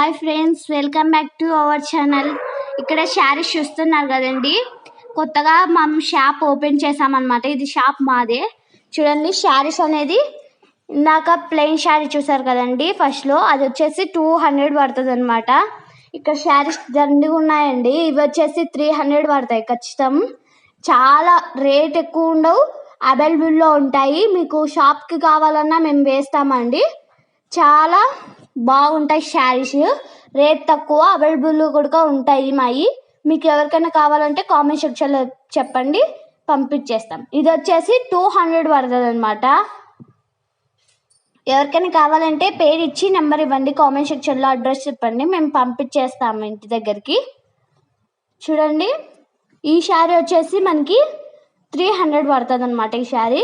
Hi friends welcome back to our channel. ఇక్కడ శారీస్ చూస్తున్నారు కదండి. కొత్తగా మనం షాప్ ఓపెన్ చేసామన్నమాట ఇది షాప్ మాదే. చూడండి శారీస్ అనేది ఇందాక ప్లెయిన్ శారీ చూసారు కదండి. ఫస్ట్లో అది వచ్చేసి టూ హండ్రెడ్ పడుతుంది అనమాట ఇక్కడ శారీస్ దండిగా ఉన్నాయండి. ఇవి వచ్చేసి త్రీ హండ్రెడ్ పడతాయి ఖచ్చితం. చాలా రేట్ ఎక్కువ ఉండవు. అవైలబుల్లో ఉంటాయి. మీకు షాప్కి కావాలన్నా మేము వేస్తామండి. చాలా బాగుంటాయి శారీస్. రేట్ తక్కువ అవైలబుల్ కూడా ఉంటాయి మావి మీకు ఎవరికైనా కావాలంటే కామెంట్ సెక్షన్లో చెప్పండి పంపించేస్తాం. ఇది వచ్చేసి టూ హండ్రెడ్ పడుతుంది అనమాట ఎవరికైనా కావాలంటే పేరు ఇచ్చి నెంబర్ ఇవ్వండి కామెంట్ సెక్షన్లో అడ్రస్ చెప్పండి మేము పంపించేస్తాము ఇంటి దగ్గరికి. చూడండి ఈ శారీ వచ్చేసి మనకి త్రీ హండ్రెడ్ పడుతుంది అనమాట ఈ శారీ.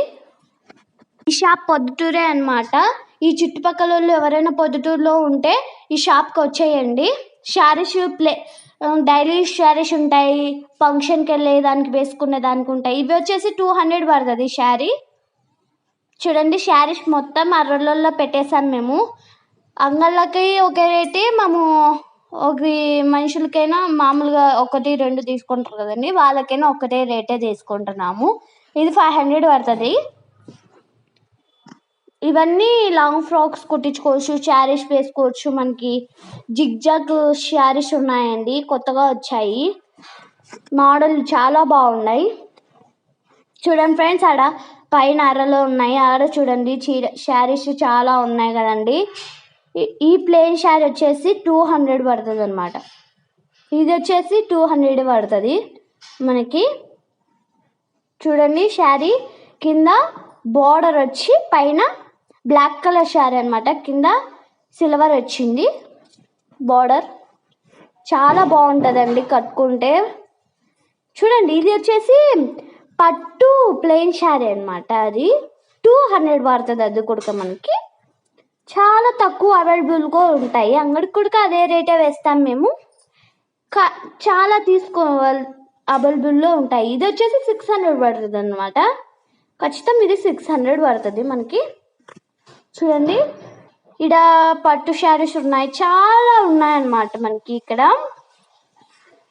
ఈ షాప్ పొద్దుటూరే అనమాట ఈ చుట్టుపక్కల వాళ్ళు ఎవరైనా పొద్దుటూరులో ఉంటే ఈ షాప్కి వచ్చేయండి. శారీస్ ప్లే డైలీ శారీస్ ఉంటాయి ఫంక్షన్కి వెళ్ళే దానికి వేసుకునే దానికి ఉంటాయి. ఇవి వచ్చేసి టూ హండ్రెడ్ పడుతుంది శారీ. చూడండి శారీస్ మొత్తం అర్రలలో పెట్టేశాను మేము. అంగళ్ళకి ఒకే రేటే మేము ఒక మనుషులకైనా మామూలుగా ఒకటి రెండు తీసుకుంటారు కదండి. వాళ్ళకైనా ఒకటే రేటే తీసుకుంటున్నాము. ఇది ఫైవ్ హండ్రెడ్ పడుతుంది. ఇవన్నీ లాంగ్ ఫ్రాక్స్ కుట్టించుకోవచ్చు శారీస్ వేసుకోవచ్చు మనకి. జిగ్జాగ్ శారీస్ ఉన్నాయండి కొత్తగా వచ్చాయి. మోడల్ చాలా బాగున్నాయి. చూడండి ఫ్రెండ్స్ ఆడ పైన అరలో ఉన్నాయి. ఆడ చూడండి చీర శారీస్ చాలా ఉన్నాయి కదండి. ఈ- ఈ శారీ వచ్చేసి టూ హండ్రెడ్ పడుతుంది అనమాట ఇది వచ్చేసి టూ హండ్రెడ్ పడుతుంది మనకి. చూడండి శారీ కింద బార్డర్ వచ్చి పైన బ్లాక్ కలర్ శారీ అనమాట కింద సిల్వర్ వచ్చింది. బార్డర్. చాలా బాగుంటుందండి కట్టుకుంటే. చూడండి ఇది వచ్చేసి పట్టు ప్లెయిన్ శారీ అనమాట అది. టూ హండ్రెడ్ పడుతుంది అది కూడా మనకి. చాలా తక్కువ అవైలబుల్గా ఉంటాయి. అంగడికి కూడా అదే రేటే వేస్తాం మేము. కా చాలా తీసుకోవాలి అవైలబుల్లో ఉంటాయి. ఇది వచ్చేసి సిక్స్ హండ్రెడ్ పడుతుంది అనమాట ఖచ్చితం ఇది సిక్స్ హండ్రెడ్ పడుతుంది మనకి. చూడండి. ఇక్కడ పట్టు శారీస్ ఉన్నాయి. చాలా ఉన్నాయన్నమాట మనకి ఇక్కడ.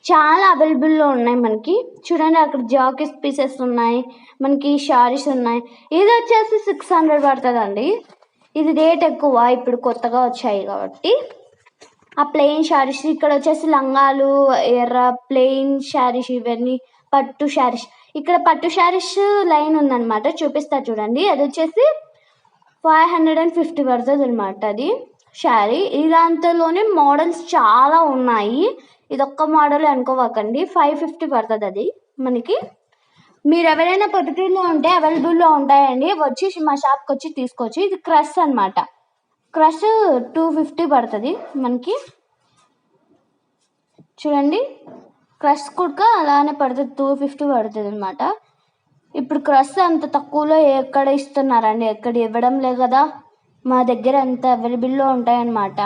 చాలా అవైలబుల్లో ఉన్నాయి మనకి. చూడండి అక్కడ జాకెట్ పీసెస్ ఉన్నాయి. మనకి శారీస్ ఉన్నాయి. ఇది వచ్చేసి సిక్స్ హండ్రెడ్ పడుతుందండి. ఇది రేట్ ఎక్కువ. ఇప్పుడు కొత్తగా వచ్చాయి కాబట్టి. ఆ ప్లెయిన్ శారీస్ ఇక్కడ వచ్చేసి లంగాలు ఎర్ర ప్లెయిన్ శారీస్ ఇవన్నీ పట్టు శారీస్. ఇక్కడ పట్టు శారీస్ లైన్ ఉందన్నమాట. చూపిస్తా చూడండి. అది వచ్చేసి ఫైవ్ హండ్రెడ్ అండ్ ఫిఫ్టీ పడుతుంది అనమాట అది. శారీ ఇదంతలోనే మోడల్స్ చాలా ఉన్నాయి. ఇది ఒక్క మోడల్ అనుకోవకండి. ఫైవ్ ఫిఫ్టీ పడుతుంది అది మనకి. మీరు ఎవరైనా పర్టికులర్లో ఉంటే అవైలబుల్లో ఉంటాయండి. వచ్చి మా షాప్కి వచ్చి తీసుకోవచ్చు. ఇది క్రష్ అనమాట క్రష్ టూ ఫిఫ్టీ పడుతుంది మనకి. చూడండి. క్రష్ కుడక అలానే పడుతుంది. టూ ఫిఫ్టీ పడుతుంది అనమాట ఇప్పుడు క్రస్ అంత తక్కువలో ఎక్కడ ఇస్తున్నారండి? ఎక్కడ ఇవ్వడం లేదు కదా? మా దగ్గర అంత అవైలబుల్లో ఉంటాయన్నమాట.